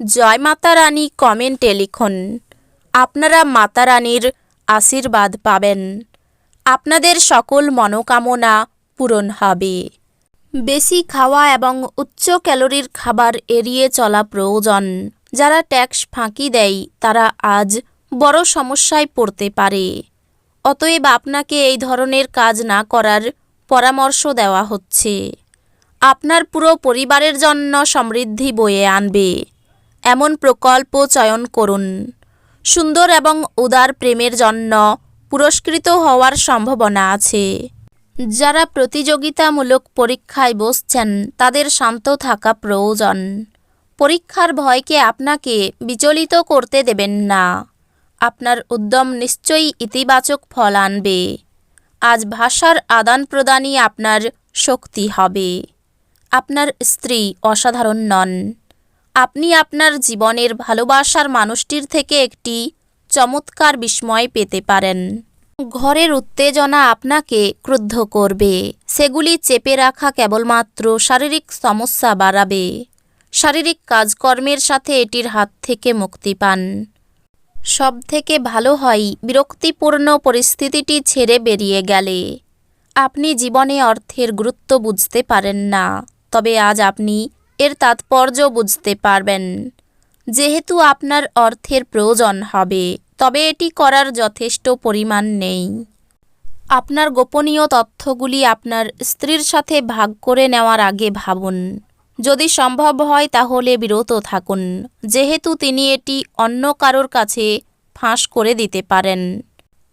জয় মাতারানী কমেন্টে লিখুন, আপনারা মাতারানীর আশীর্বাদ পাবেন। আপনাদের সকল মনোকামনা পূরণ হবে। বেশি খাওয়া এবং উচ্চ ক্যালোরির খাবার এড়িয়ে চলা প্রয়োজন। যারা ট্যাক্স ফাঁকি দেয়, তারা আজ বড় সমস্যায় পড়তে পারে। অতএব আপনাকে এই ধরনের কাজ না করার পরামর্শ দেওয়া হচ্ছে। আপনার পুরো পরিবারের জন্য সমৃদ্ধি বয়ে আনবে। এমন প্রকল্প চয়ন করুন। সুন্দর এবং উদার প্রেমের জন্য পুরস্কৃত হওয়ার সম্ভাবনা আছে। যারা প্রতিযোগিতামূলক পরীক্ষায় বসছেন, তাদের শান্ত থাকা প্রয়োজন। পরীক্ষার ভয়কে আপনাকে বিচলিত করতে দেবেন না। আপনার উদ্যম নিশ্চয়ই ইতিবাচক ফল আনবে। আজ ভাষার আদান প্রদানই আপনার শক্তি হবে। আপনার স্ত্রী অসাধারণ নন। আপনি আপনার জীবনের ভালোবাসার মানুষটির থেকে একটি চমৎকার বিস্ময় পেতে পারেন। ঘরের উত্তেজনা আপনাকে ক্রুদ্ধ করবে। সেগুলি চেপে রাখা কেবলমাত্র শারীরিক সমস্যা বাড়াবে। শারীরিক কাজকর্মের সাথে এটির হাত থেকে মুক্তি পান। সব থেকে ভালো হয় বিরক্তিপূর্ণ পরিস্থিতিটি ছেড়ে বেরিয়ে গেলে। আপনি জীবনে অর্থের গুরুত্ব বুঝতে পারেন না, তবে আজ আপনি এর তাৎপর্য বুঝতে পারবেন। যেহেতু আপনার অর্থের প্রয়োজন হবে, তবে এটি করার যথেষ্ট পরিমাণ নেই। আপনার গোপনীয় তথ্যগুলি আপনার স্ত্রীর সাথে ভাগ করে নেওয়ার আগে ভাবুন। যদি সম্ভব হয় তাহলে বিরত থাকুন, যেহেতু তিনি এটি অন্য কারোর কাছে ফাঁস করে দিতে পারেন।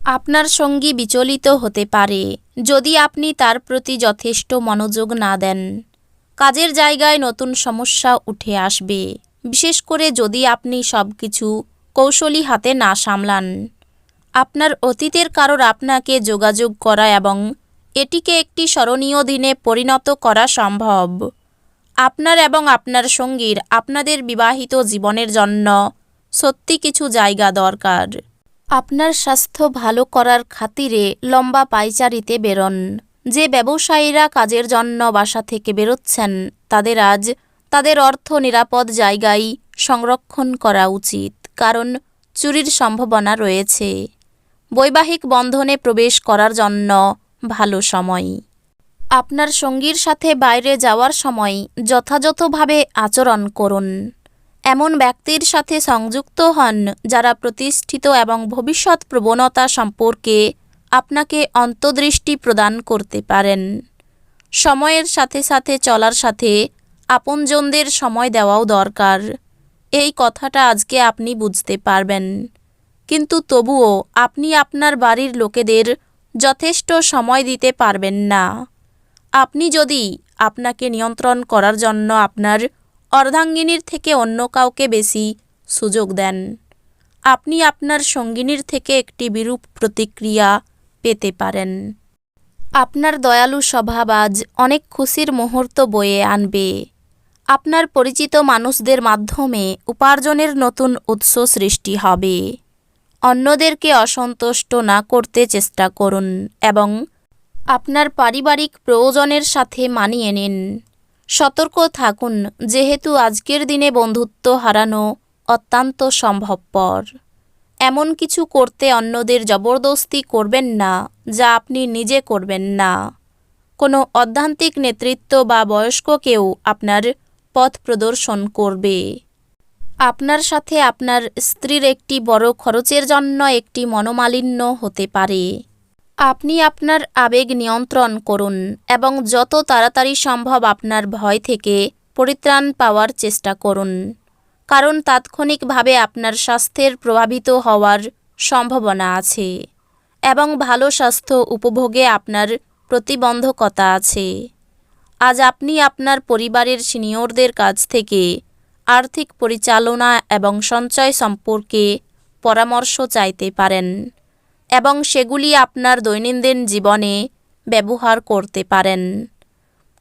আপনার সঙ্গী বিচলিত হতে পারে, যদি আপনি তার প্রতি যথেষ্ট মনোযোগ না দেন। কাজের জায়গায় নতুন সমস্যা উঠে আসবে। বিশেষ করে যদি আপনি সব কিছু কৌশলী হাতে না সামলান। আপনার অতীতের কারোর আপনাকে যোগাযোগ করা এবং এটিকে একটি স্মরণীয় দিনে পরিণত করা সম্ভব। আপনার এবং আপনার সঙ্গীর আপনাদের বিবাহিত জীবনের জন্য সত্যি কিছু জায়গা দরকার। আপনার স্বাস্থ্য ভালো করার খাতিরে লম্বা পাইচারিতে বেরোন। যে ব্যবসায়ীরা কাজের জন্য বাসা থেকে বেরোচ্ছেন, তাদের আজ তাদের অর্থ নিরাপদ জায়গায় সংরক্ষণ করা উচিত, কারণ চুরির সম্ভাবনা রয়েছে। বৈবাহিক বন্ধনে প্রবেশ করার জন্য ভালো সময়। আপনার সঙ্গীর সাথে বাইরে যাওয়ার সময় যথাযথভাবে আচরণ করুন। এমন ব্যক্তির সাথে সংযুক্ত হন যারা প্রতিষ্ঠিত এবং ভবিষ্যৎ প্রবণতা সম্পর্কে আপনাকে অন্তর্দৃষ্টি প্রদান করতে পারেন। সময়ের সাথে সাথে চলার সাথে আপনজনদের সময় দেওয়াও দরকার। এই কথাটা আজকে আপনি বুঝতে পারবেন। কিন্তু তবুও আপনি আপনার বাড়ির লোকেদের যথেষ্ট সময় দিতে পারবেন না। আপনি যদি আপনাকে নিয়ন্ত্রণ করার জন্য আপনার অর্ধাঙ্গিনীর থেকে অন্য কাউকে বেশি সুযোগ দেন, আপনি আপনার সঙ্গিনীর থেকে একটি বিরূপ প্রতিক্রিয়া পেতে পারেন। আপনার দয়ালু স্বভাব আজ অনেক খুশির মুহূর্ত বয়ে আনবে। আপনার পরিচিত মানুষদের মাধ্যমে উপার্জনের নতুন উৎস সৃষ্টি হবে। অন্যদেরকে অসন্তুষ্ট না করতে চেষ্টা করুন এবং আপনার পারিবারিক প্রয়োজনের সাথে মানিয়ে নিন। সতর্ক থাকুন, যেহেতু আজকের দিনে বন্ধুত্ব হারানো অত্যন্ত সম্ভবপর। এমন কিছু করতে অন্যদের জবরদস্তি করবেন না, যা আপনি নিজে করবেন না। কোনো অধ্যান্তিক নেতৃত্ব বা বয়স্ক কেউ আপনার পথ প্রদর্শন করবে। আপনার সাথে আপনার স্ত্রীর একটি বড় খরচের জন্য একটি মনোমালিন্য হতে পারে। আপনি আপনার আবেগ নিয়ন্ত্রণ করুন এবং যত তাড়াতাড়ি সম্ভব আপনার ভয় থেকে পরিত্রাণ পাওয়ার চেষ্টা করুন। কারণ তাৎক্ষণিকভাবে আপনার স্বাস্থ্যের প্রভাবিত হওয়ার সম্ভাবনা আছে এবং ভালো স্বাস্থ্য উপভোগে আপনার প্রতিবন্ধকতা আছে। আজ আপনি আপনার পরিবারের সিনিয়রদের কাছ থেকে আর্থিক পরিচালনা এবং সঞ্চয় সম্পর্কে পরামর্শ চাইতে পারেন এবং সেগুলি আপনার দৈনন্দিন জীবনে ব্যবহার করতে পারেন।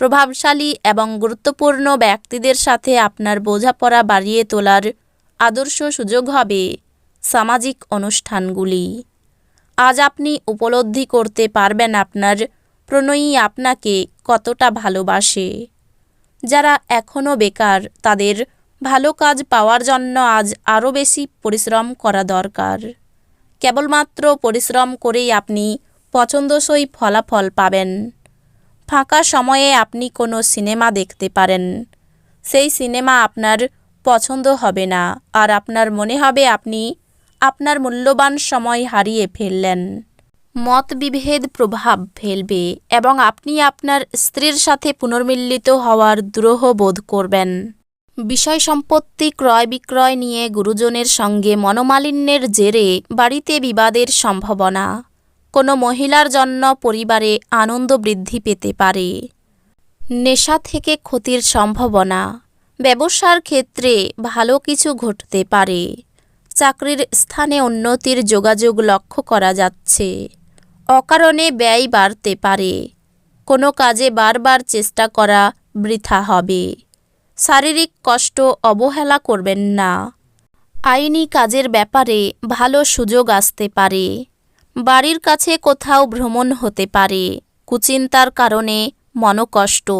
প্রভাবশালী এবং গুরুত্বপূর্ণ ব্যক্তিদের সাথে আপনার বোঝাপড়া বাড়িয়ে তোলার আদর্শ সুযোগ হবে সামাজিক অনুষ্ঠানগুলি। আজ আপনি উপলব্ধি করতে পারবেন আপনার প্রণয়ী আপনাকে কতটা ভালোবাসে। যারা এখনও বেকার, তাদের ভালো কাজ পাওয়ার জন্য আজ আরও বেশি পরিশ্রম করা দরকার। কেবলমাত্র পরিশ্রম করেই আপনি পছন্দসই ফলাফল পাবেন। ফাঁকা সময়ে আপনি কোনো সিনেমা দেখতে পারেন। সেই সিনেমা আপনার পছন্দ হবে না, আর আপনার মনে হবে আপনি আপনার মূল্যবান সময় হারিয়ে ফেললেন। মতবিভেদ প্রভাব ফেলবে এবং আপনি আপনার স্ত্রীর সাথে পুনর্মিলিত হওয়ার দ্রোহ বোধ করবেন। বিষয় সম্পত্তি ক্রয় বিক্রয় নিয়ে গুরুজনের সঙ্গে মনোমালিন্যের জেরে বাড়িতে বিবাদের সম্ভাবনা। কোনো মহিলার জন্য পরিবারে আনন্দ বৃদ্ধি পেতে পারে। নেশা থেকে ক্ষতির সম্ভাবনা। ব্যবসার ক্ষেত্রে ভালো কিছু ঘটতে পারে। চাকরির স্থানে উন্নতির যোগাযোগ লক্ষ্য করা যাচ্ছে। অকারণে ব্যয় বাড়তে পারে। কোনো কাজে বারবার চেষ্টা করা বৃথা হবে। শারীরিক কষ্ট অবহেলা করবেন না। আইনি কাজের ব্যাপারে ভালো সুযোগ আসতে পারে। বাড়ির কাছে কোথাও ভ্রমণ হতে পারে, কুচিন্তার কারণে মনকষ্ট।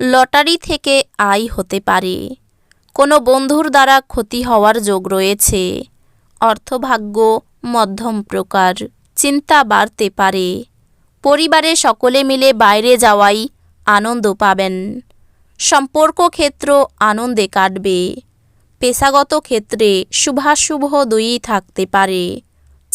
লটারি থেকে আয় হতে পারে। কোনো বন্ধুর দ্বারা ক্ষতি হওয়ার যোগ রয়েছে। অর্থভাগ্য মধ্যম প্রকার, চিন্তা বাড়তে পারে। পরিবারে সকলে মিলে বাইরে যাওয়াই আনন্দ পাবেন। সম্পর্ক ক্ষেত্র আনন্দে কাটবে। পেশাগত ক্ষেত্রে শুভাশুভ দুই থাকতে পারে।